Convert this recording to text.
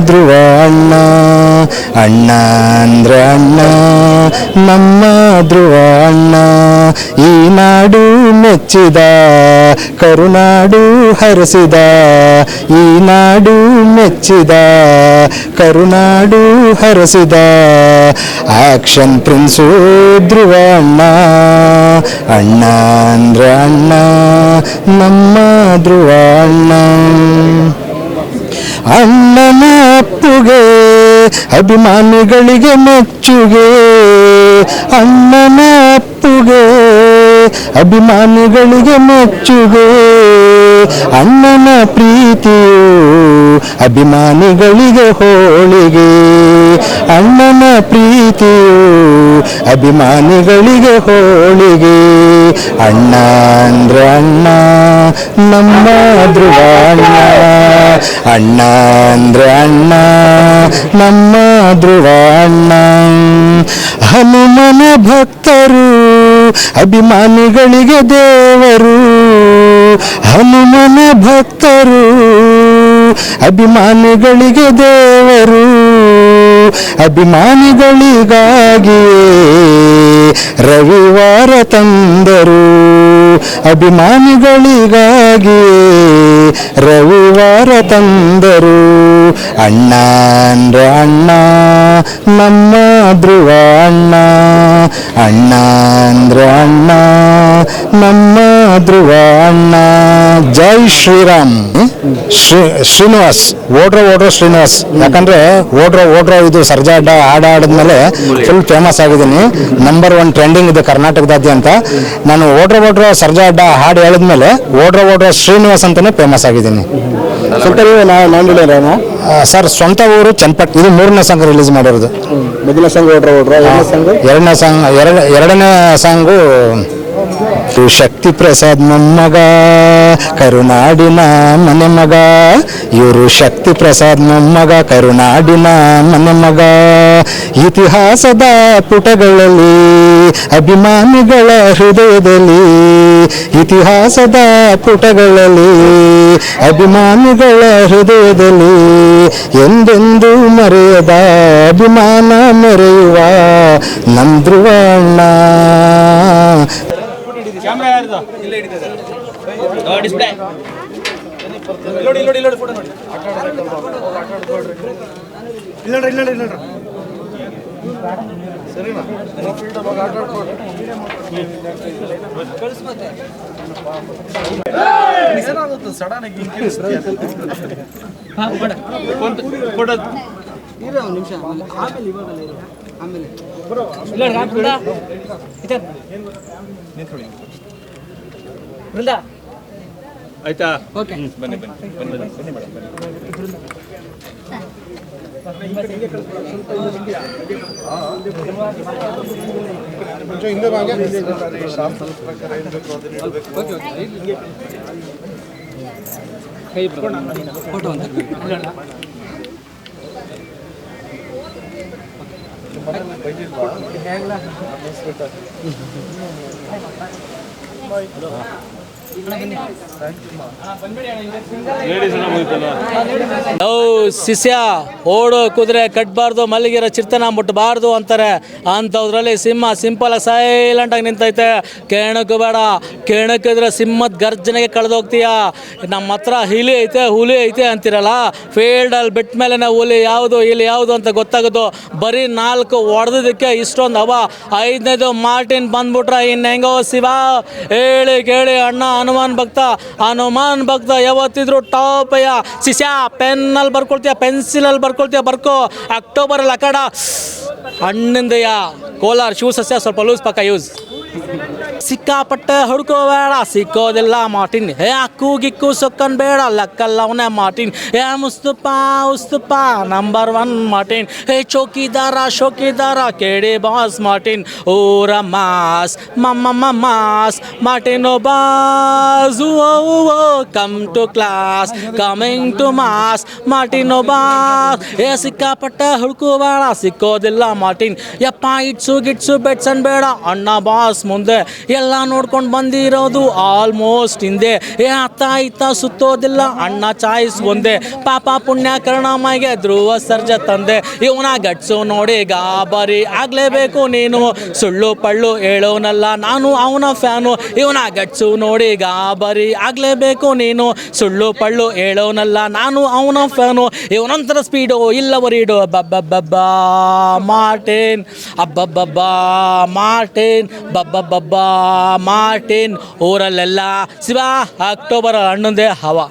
ಧ್ರುವ ಅಣ್ಣ ಅಣ್ಣ ಅಂದ್ರೆ ಅಣ್ಣ, ನಮ್ಮ ಧ್ರುವ ಅಣ್ಣ. ಈ ನಾಡು ಮೆಚ್ಚಿದ, ಕರುನಾಡು ಹರಸಿದ. ಈ ನಾಡು ಮೆಚ್ಚಿದ, ಕರುನಾಡು ಹರಸಿದ. ಆಕ್ಷನ್ ಪ್ರಿನ್ಸು ಧ್ರುವ ಅಣ್ಣ ಅಣ್ಣ ಅಂದ್ರೆ ಅಣ್ಣ, ನಮ್ಮ ಧ್ರುವ ಅಣ್ಣ. ಅಣ್ಣನ ಅಪ್ಪುಗೆ, ಅಭಿಮಾನಿಗಳಿಗೆ ಮೆಚ್ಚುಗೆ. ಅಣ್ಣನ ಅಪ್ಪುಗೆ, ಅಭಿಮಾನಿಗಳಿಗೆ ಮೆಚ್ಚುಗೆ. ಅಣ್ಣನ ಪ್ರೀತಿಯು ಅಭಿಮಾನಿಗಳಿಗೆ ಹೋಳಿಗೆ. ಅಣ್ಣನ ಪ್ರೀತಿಯು ಅಭಿಮಾನಿಗಳಿಗೆ ಹೋಳಿಗೆ. ಅಣ್ಣ ಅಂದ್ರೆ ಅಣ್ಣ, ನಮ್ಮ ಧ್ರುವ ಅಣ್ಣ ಅಂದ್ರೆ ಅಣ್ಣ ನಮ್ಮ ಧ್ರುವ ಅಣ್ಣ. ಹನುಮನ ಭಕ್ತರು ಅಭಿಮಾನಿಗಳಿಗೆ ದೇವರು. ಹನುಮನ ಭಕ್ತರು ಅಭಿಮಾನಿಗಳಿಗೆ ದೇವರು. ಅಭಿಮಾನಿಗಳಿಗಾಗಿಯೇ ರವಿವಾರ ತಂದರು. ಅಭಿಮಾನಿಗಳಿಗಾಗಿ ರವಿವಾರ ತಂದರು. ಅಣ್ಣ ಅಂದ್ರೆ ಅಣ್ಣ, ನಮ್ಮ ಧ್ರುವ ಅಣ್ಣ. ಅಣ್ಣ ಅಂದ್ರೆ ಅಣ್ಣ, ನಮ್ಮ ಧ್ರುವ ಅಣ್ಣ. ಜೈ ಶ್ರೀರಾಮ್. ಶ್ರೀ ಶ್ರೀನಿವಾಸ್ ಓಡ್ರೋ ಓಡ್ರೋ ಶ್ರೀನಿವಾಸ್. ಯಾಕಂದ್ರೆ ಓಡ್ರೋ ಓಡ್ರೋ ಇದು ಸರ್ಜಾಡ್ಡ ಹಾಡ ಆಡಿದ್ಮೇಲೆ ಫುಲ್ ಫೇಮಸ್ ಆಗಿದ್ದೀನಿ. ನಂಬರ್ ಒನ್ ಟ್ರೆಂಡಿಂಗ್ ಇದೆ ಕರ್ನಾಟಕದಾದ್ಯಂತ. ನಾನು ಓಡ್ರೋ ಓಡ್ರೋ ಸರ್ಜಾಡ್ಡ ಹಾಡು ಹೇಳಿದ್ಮೇಲೆ ಓಡ್ರೋ ಓಡ್ರೋ ಶ್ರೀನಿವಾಸ್ ಅಂತಾನೆ ಫೇಮಸ್ ಆಗಿದ್ದೀನಿ. ಸರ್ ಸ್ವಂತ ಊರು ಚನ್ಪಟ್ ಇದು ಮೂರನೇ ಸಾಂಗ್ ರಿಲೀಸ್ ಮಾಡಿರೋದು. ಮೊದಲ ಸಾಂಗ್ ಓಡ್ರ ಓಡ್ರ ಎರಡನೇ ಸಾಂಗ್ ಎರಡನೇ ಸಾಂಗ್ ಸಾಂಗು ಶಕ್ತಿ ಪ್ರಸಾದ್ ಮೊಮ್ಮಗ ಕರುನಾಡಿನ ಮನೆ ಮಗ. ಇವರು ಶಕ್ತಿ ಪ್ರಸಾದ್ ಮೊಮ್ಮಗ ಕರುನಾಡಿನ ಮನೆ ಮಗ. ಇತಿಹಾಸದ ಪುಟಗಳಲ್ಲಿ, ಅಭಿಮಾನಿಗಳ ಹೃದಯದಲ್ಲಿ, ಇತಿಹಾಸದ ಪುಟಗಳಲ್ಲಿ, ಅಭಿಮಾನಿಗಳ ಹೃದಯದಲ್ಲಿ ಎಂದೆಂದೂ ಮರೆಯದ ಅಭಿಮಾನ ಮರೆಯುವ ನಮ್ ಯಾರ್ದು ಡಿಸ್ಪ್ಲೇ ನೋಡಿ ನೋಡಿ ನೋಡಿ ಫೋಟೋ ನೋಡಿ. ಸಡನ್ ಆಗಿ ಫೋಟೋ ಇರೋ ಒಂದು ನಿಮಿಷ. ಆಮೇಲೆ ಇವಾಗಲ್ಲ ಇರು. ಆಮೇಲೆ. ಆಯ್ತಾ? ಓಕೆ. ಬನ್ನಿ ಬನ್ನಿ ಬನ್ನಿ ಬನ್ನಿ ಬನ್ನಿ ಕೈ ಬನ್ನಿ. ಫೋಟೋ ಅಂತ はい ಶಿಷ್ಯ, ಓಡೋ, ಕುದುರೆ, ಕಟ್ಬಾರ್ದು ಮಲ್ಲಿಗೆರ ಚಿರ್ತನ ಮುಟ್ಟಬಾರ್ದು ಅಂತಾರೆ. ಅಂಥದ್ರಲ್ಲಿ ಸಿಂಹ ಸಿಂಪಲ್ ಸೈಲೆಂಟಾಗಿ ಸೈಲೆಂಟ್ ಆಗಿ ನಿಂತೈತೆ. ಕೇಣಕ್ಕೆ ಬೇಡ. ಕೇಣಕ್ಕಿದ್ರೆ ಸಿಂಹದ ಗರ್ಜನೆಗೆ ಕಳೆದೋಗ್ತೀಯ. ನಮ್ಮ ಹತ್ರ ಹಿಲಿ ಐತೆ, ಹುಲಿ ಐತೆ ಅಂತಿರಲ್ಲ? ಫೀಲ್ಡಲ್ಲಿ ಬಿಟ್ಟ ಮೇಲೆ ಹುಲಿ ಯಾವುದು, ಇಲ್ಲಿ ಯಾವುದು ಅಂತ ಗೊತ್ತಾಗೋದು. ಬರೀ ನಾಲ್ಕು ಹೊಡೆದಕ್ಕೆ ಇಷ್ಟೊಂದು ಹವ ಐದನೇದು ಮಾರ್ಟಿನ್ ಬಂದ್ಬಿಟ್ರೆ ಇನ್ನು ಹೆಂಗೋ ಶಿವ? ಹೇಳಿ ಕೇಳಿ ಅಣ್ಣ ಹನುಮಾನ್ ಭಕ್ತ ಹನುಮಾನ್ ಭಕ್ತ ಯಾವತ್ತಿದ್ರು ಟಾಪಯ್ಯ ಶಿಷ್ಯ ಪೆನ್ನಲ್ಲಿ ಬರ್ಕೊಳ್ತೀಯ ಪೆನ್ಸಿಲಲ್ಲಿ ಬರ್ಕೊಳ್ತೀಯ, ಬರ್ಕೋ. ಅಕ್ಟೋಬರಲ್ಲಿ ಅಕಡ ಹಣ್ಣಿಂದಯ್ಯ ಕೋಲಾರ ಶಿವ ಸಸ್ಯ ಸ್ವಲ್ಪ ಲೂಸ್ ಪಕ್ಕ ಯೂಸ್ ಸಿಕ್ಕಾಪಟ್ಟೆ ಹುಡ್ಕೋಬೇಡ ಸಿಕ್ಕೋದಿಲ್ಲ ಮಾರ್ಟಿನ್ ಹೇ ಅಕ್ಕು ಗಿಕ್ಕು ಸೊಕ್ಕನ್ ಬೇಡ ಲಕ್ಕಲ್ಲ ಅವನೇ ಮಾರ್ಟಿನ್ ಹೇ ಮುಸ್ತುಪ ಉಸ್ತುಪ ನಂಬರ್ ಒನ್ ಮಾರ್ಟಿನ್ ಹೇ ಚೌಕಿದಾರ ಶೋಕಿದಾರ ಕೇಳಿ ಬಾಸ್ ಮಾರ್ಟಿನ್ ಊರ ಮಾಸ್ ಮಮ್ಮ mass Martin boss come to class coming to mass Martin boss ಹೇ ಸಿಕ್ಕಾಪಟ್ಟೆ ಹುಡ್ಕೋಬೇಡ ಸಿಕ್ಕೋದಿಲ್ಲ ಮಾರ್ಟಿನ್ ಯಪ್ಪ ಇಟ್ಸು ಗಿಟ್ಸು ಬೆಟ್ಸನ್ ಬೇಡ ಅಣ್ಣ ಬಾಸ್ ಮುಂದೆ ಎಲ್ಲ ನೋಡ್ಕೊಂಡು ಬಂದಿರೋದು ಆಲ್ಮೋಸ್ಟ್ ಹಿಂದೆ. ಏ, ಅತ್ತ ಇತ್ತ ಸುತ್ತೋದಿಲ್ಲ, ಅಣ್ಣ ಚಾಯ್ಸ್ ಒಂದೇ. ಪಾಪ ಪುಣ್ಯ ಕರ್ಣಮ್ಮಗೆ ಧ್ರುವ ಸರ್ಜ ತಂದೆ. ಇವನ ಗಟ್ಸು ನೋಡಿ ಗಾಬರಿ ಆಗ್ಲೇಬೇಕು ನೀನು. ಸುಳ್ಳು ಪಳ್ಳು ಹೇಳೋನಲ್ಲ, ನಾನು ಅವನ ಫ್ಯಾನು ಇವನ ಗಟ್ಸು ನೋಡಿ ಗಾಬರಿ ಆಗ್ಲೇಬೇಕು ನೀನು. ಸುಳ್ಳು ಪಳ್ಳು ಹೇಳೋನಲ್ಲ, ನಾನು ಅವನ ಫ್ಯಾನು ಇವನಂತರ ಸ್ಪೀಡು ಇಲ್ಲವರೀಡು ಬಬ್ಬಬ್ಬಬ್ಬಾ ಮಾರ್ಟೇನ್. ಅಬ್ಬಬ್ಬಬ್ಬಾ, ಮಾರ್ಟೇನ್. ಬಬ್ಬಬ್ಬಬ್ಬಾ ಮಾರ್ಟಿನ್ ಊರಲ್ಲೆಲ್ಲ ಶಿವ ಅಕ್ಟೋಬರ್ ಹನ್ನೊಂದೇ ಹವಾ.